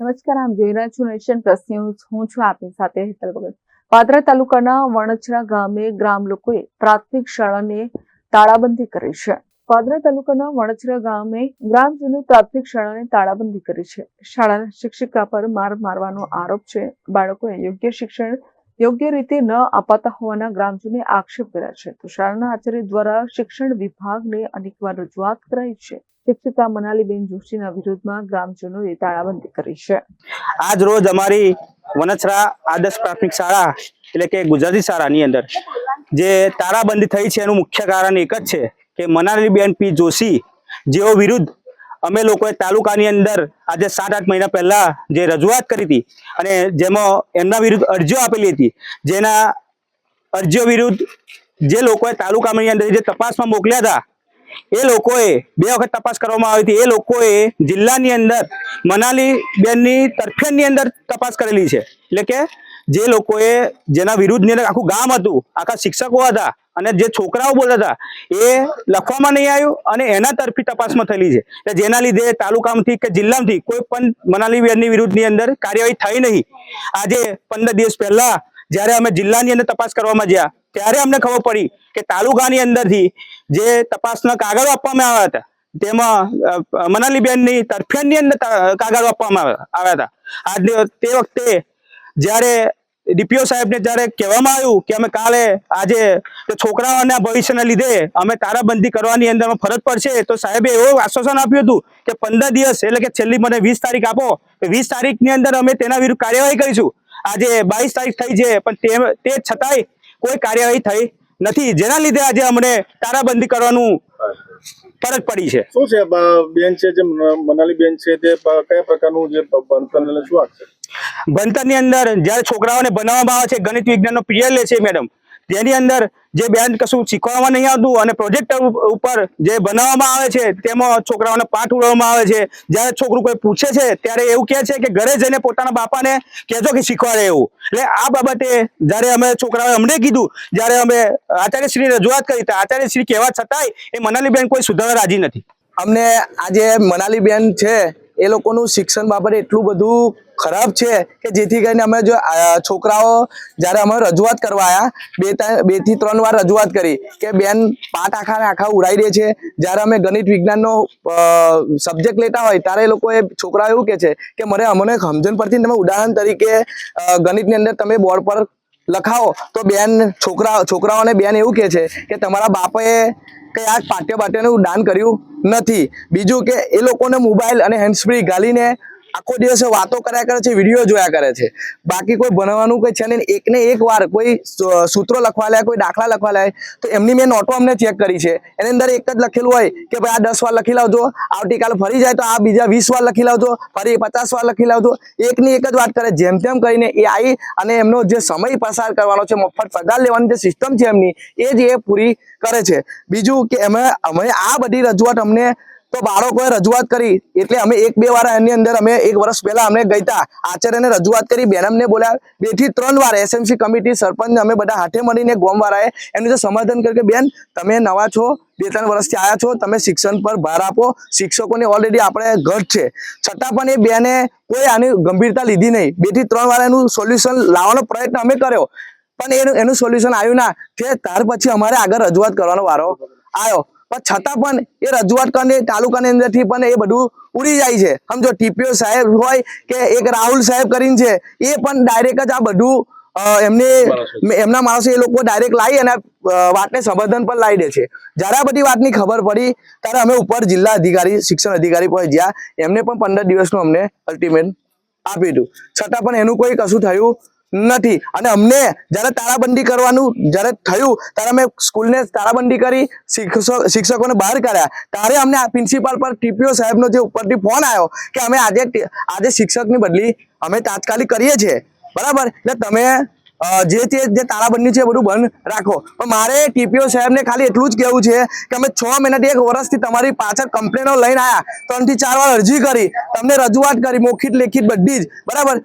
નમસ્કાર, આમ જોઈ રહ્યા છું નેશન પ્લસ ન્યૂઝ. હું છું આપની સાથે હેતલ ભગત. પાદરા તાલુકાના વણછરા ગામે ગ્રામ લોકોએ પ્રાથમિક શાળાને તાળાબંધી કરી છે. પાદરા તાલુકાના વણછરા ગામે ગ્રામજનોએ પ્રાથમિક શાળાને તાળાબંધી કરી છે. શાળાના શિક્ષિકા પર માર મારવાનો આરોપ છે. બાળકોએ યોગ્ય શિક્ષણ યોગ્ય રીતે ન અપાતા હોવાના ગ્રામજનોએ આક્ષેપ કર્યા છે. તો શાળાના આચાર્ય દ્વારા શિક્ષણ વિભાગને અનેકવાર રજૂઆત કરાઈ છે. શિક્ષિકા મનાલીબેન જોશીના વિરોધમાં ગ્રામજનોએ તાળાબંધી કરી છે. આજ રોજ અમારી વનછરા આદર્શ પ્રાથમિક શાળા, એટલે કે ગુજરાતી શાળાની અંદર, જે તાળાબંધી થઈ છે, એનું મુખ્ય કારણ એક જ છે કે મનાલીબેન પી જોશી જેઓ વિરુદ્ધ અમે લોકોએ તાલુકાની અંદર આજે સાત આઠ મહિના પહેલા જે રજૂઆત કરી હતી અને જેમાં એમના વિરુદ્ધ અરજીઓ આપેલી હતી, જેના અરજીઓ વિરુદ્ધ જે લોકોએ તાલુકાની અંદર જે તપાસમાં મોકલ્યા હતા, એ લોકોએ બે વખત તપાસ કરવામાં આવી હતી, એ લોકોએ જિલ્લાની અંદર મનાલી બેનની તરફેણની અંદર તપાસ કરેલી છે. એટલે કે જે લોકોએ જેના વિરુદ્ધની આખું ગામ હતું, આખા શિક્ષકો હતા અને જે છોકરાઓ બોલતા હતા, એ લખવામાં નહીં આવ્યું અને એના તરફી તપાસમાં થયેલી છે. જેના લીધે તાલુકામાંથી કે જિલ્લામાંથી કોઈ પણ મનાલી વિરુદ્ધની અંદર કાર્યવાહી થઈ નહીં. આજે પંદર દિવસ પહેલા જ્યારે અમે જિલ્લાની અંદર તપાસ કરવામાં ગયા ત્યારે અમને ખબર પડી કે તાલુકાની અંદરથી જે તપાસના કાગળો આપવામાં આવ્યા હતા, તેમાં મનાલીબેનની તરફેણની અંદર કાગળ આપવામાં આવ્યા હતા. આજની તે વખતે જ્યારે ડીપીઓ સાહેબને જ્યારે કહેવામાં આવ્યું કે અમે કાલે આજે છોકરાઓના ભવિષ્યના લીધે અમે તારાબંધી કરવાની અંદર ફરજ પડશે, તો સાહેબે એવું આશ્વાસન આપ્યું હતું કે પંદર દિવસ એટલે કે છેલ્લી મને વીસ તારીખ આપો વીસ તારીખની અંદર અમે તેના વિરુદ્ધ કાર્યવાહી કરીશું. આજે બાવીસ તારીખ થઈ છે, પણ તે છતાંય કોઈ કાર્યવાહી થઈ નથી. જેના લીધે આજે અમને તારાબંધી કરવાનું ફરજ પડી છે. શું છે? બેન છે જે મનાલી બેન છે તે કયા પ્રકારનું જે ભણતર શું આપશે ભણતરની અંદર જ્યારે છોકરાઓને બનાવવામાં આવે છે ગણિત વિજ્ઞાનનો પીરિયડ લે છે મેડમ. જેની અંદર જે બેન કશું શીખવામાં નહીં આવતું અને પ્રોજેક્ટ ઉપર જે બનાવવામાં આવે છે, તેમાં છોકરાઓને પાઠ ઉડાવવામાં આવે છે. જ્યારે છોકરું કોઈ પૂછે છે, ત્યારે એવું કહે છે કે ઘરે જઈને પોતાના બાપાને કહેજો કે શીખવાડે એવું. એટલે આ બાબતે જ્યારે અમે છોકરાઓએ અમને કીધું, જ્યારે અમે આચાર્યશ્રી રજૂઆત કરી, તો આચાર્યશ્રી કહેવા છતાંય એ મનાલીબેન કોઈ સુધારવા રાજી નથી. અમને આજે મનાલી બેન છે, એ લોકોનું શિક્ષણ બાબતે એટલું બધું ખરાબ છે કે જેથી કરીને અમે જો છોકરાઓ જ્યારે અમે રજૂઆત કરવા આવ્યા બે ત્રણ- બેથી ત્રણ વાર રજૂઆત કરી કે બેન પાઠ આખા આખા ઉડાઈ દે છે. જ્યારે અમે ગણિત વિજ્ઞાનનો સબ્જેક્ટ લેતા હોય ત્યારે એ લોકો એ છોકરાઓ એવું કે છે કે મને અમને સમજણ પરથી તમે ઉદાહરણ તરીકે ગણિતની અંદર તમે બોર્ડ પર લખાવો. તો બેન છોકરા છોકરાઓને બેન એવું કહે છે કે તમારા બાપાએ કંઈ આ પાઠ્ય પાઠ્યનું દાન કર્યું નથી. બીજું કે એ લોકોને મોબાઈલ અને હેન્ડસ્ફ્રી ગાલીને આખો દિવસ વાતો કર્યા કરે છે, વીડિયો જોયા કરે છે. બાકી કોઈ ભણવાનું કંઈ છે નહીં, એકને એક વાર કોઈ સૂત્રો લખવા લે કોઈ દાખલા લખવા લે તો એમની મેં નોટો અમને ચેક કરી છે. એની અંદર એક જ લખેલું હોય કે ભાઈ આ દસ વાર લખી લાવજો આવતીકાલે ફરી જાય તો આ બીજા વીસ વાર લખી લાવજો, ફરી પચાસ વાર લખી લાવજો. એકની એક જ વાત કરે, જેમ તેમ કરીને એ આવી અને એમનો જે સમય પસાર કરવાનો છે, મફત પગાર લેવાની જે સિસ્ટમ છે એમની, એ જ એ પૂરી કરે છે. બીજું કે અમે અમે આ બધી રજૂઆત અમને તો બાળકોએ રજૂઆત કરી. એટલે અમે એક બે વાર એની અંદર અમે એક વર્ષ પહેલા અમે ગયતા તા આચાર્યને રજૂઆત કરી, બેનમને બોલ્યા. બેથી ત્રણ વાર એસએમસી કમિટી સરપંચ અમે બધા હાથે મળીને ગોમ વાળાએ એનું જે સમાધાન કર્યું કે, બેન, તમે નવા છો, બે ત્રણ વર્ષથી આવ્યા છો, તમે શિક્ષણ પર ભાર આપો. શિક્ષકોને ઓલરેડી આપણે ઘટ છે. છતાં પણ એ બેને કોઈ આની ગંભીરતા લીધી નહીં. બેથી ત્રણ વાર એનું સોલ્યુશન લાવવાનો પ્રયત્ન અમે કર્યો. પણ એનું એનું સોલ્યુશન આવ્યું ના. કે ત્યાર પછી અમારે આગળ રજૂઆત કરવાનો વારો આવ્યો. પણ છતાં પણ એ રજૂઆત કરીને તાલુકાની અંદરથી પણ એ બધું ઉડી જાય છે. સમજો ટીપીઓ સાહેબ હોય કે એક રાહુલ સાહેબ કરીને છે એ પણ ડાયરેક્ટ જ આ બધું એમને એમના માણસો એ લોકો ડાયરેક્ટ લાવી અને વાતને સંબોધન પણ લાવી દે છે. જ્યારે આ બધી વાતની ખબર પડી ત્યારે અમે ઉપર જિલ્લા અધિકારી શિક્ષણ અધિકારી પર જ્યાં એમને પણ પંદર દિવસનું અમને અલ્ટિમેટ આપ્યું હતું છતાં પણ એનું કોઈ કશું થયું નથી. અને અમને જ્યારે તાળાબંધી કરવાનું જ્યારે થયું, ત્યારે અમે સ્કૂલને તાળાબંધી કરી શિક્ષકો, શિક્ષકોને બહાર કાઢ્યા. ત્યારે અમને પ્રિન્સિપાલ પર ટીપીઓ સાહેબનો જે ઉપરથી ફોન આવ્યો કે અમે આજે આજે શિક્ષકની બદલી અમે તાત્કાલિક કરીએ છીએ. બરાબર? એટલે તમે જે તે, જે તાળાબંધી છે બધું બંધ રાખો. પણ મારે ટીપીઓ સાહેબને ખાલી એટલું જ કહેવું છે કે અમે છ મહિનાથી એક વર્ષથી તમારી પાછળ કમ્પ્લેનો લઈને આવ્યા ત્રણથી ચાર વાર અરજી કરી. તમને રજૂઆત કરી મોખિત લેખિત બધી જ. બરાબર?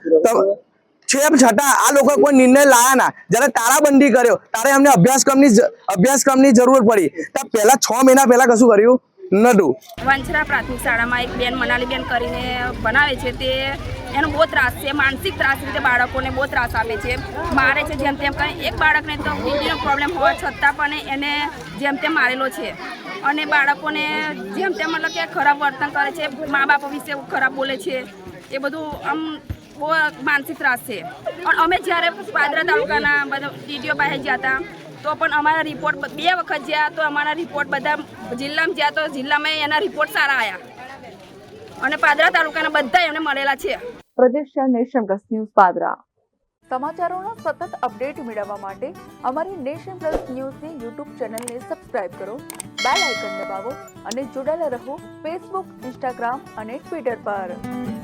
છેમ છતાં આ લોકો કોઈ નિર્ણય લાયા ના. જ્યારે તારાબંધી કર્યો, ત્યારે અમને અભ્યાસક્રમની અભ્યાસક્રમની જરૂર પડી. તો પહેલા છ મહિના પહેલા કશું કર્યું નડુ વંચરા પ્રાથમિક શાળામાં એક બેન મનાલી બેન કરીને બનાવે છે તે, એનો બહુ ત્રાસ છે, માનસિક ત્રાસ રીતે બાળકોને બહુ ત્રાસ આપે છે. મારે છે જેમ તેમ કંઈ, એક બાળકને તો કિડનીનો પ્રોબ્લેમ હોવા છતાં પણ એને જેમ તેમ મારેલો છે. અને બાળકોને જેમ તેમ મતલબ કે ખરાબ વર્તન કરે છે, મા બાપ વિશે ખરાબ બોલે છે. એ બધું આમ બહુ માનસિક ત્રાસ છે અને અમે જ્યારે પાદરા તાલુકાના બધા ડીડીઓ પાસે ગયા હતા તો પણ અમારા રિપોર્ટ બે વખત ગયા તો અમારા રિપોર્ટ બધા જિલ્લામાં ગયા તો જિલ્લામાં એના રિપોર્ટ સારા આવ્યા અને પાદરા તાલુકાના બધા એમને મળેલા છે. પ્રદેશ નેશન પ્લસ ન્યૂઝ પાદરા. સમાચારોના સતત અપડેટ મેળવવા માટે અમારી નેશન પ્લસ ન્યૂઝની યુટ્યુબ ચેનલને સબસ્ક્રાઇબ કરો બેલ આઇકન દબાવો અને જોડાયેલા રહો ફેસબુક ઇન્સ્ટાગ્રામ અને ટ્વિટર પર.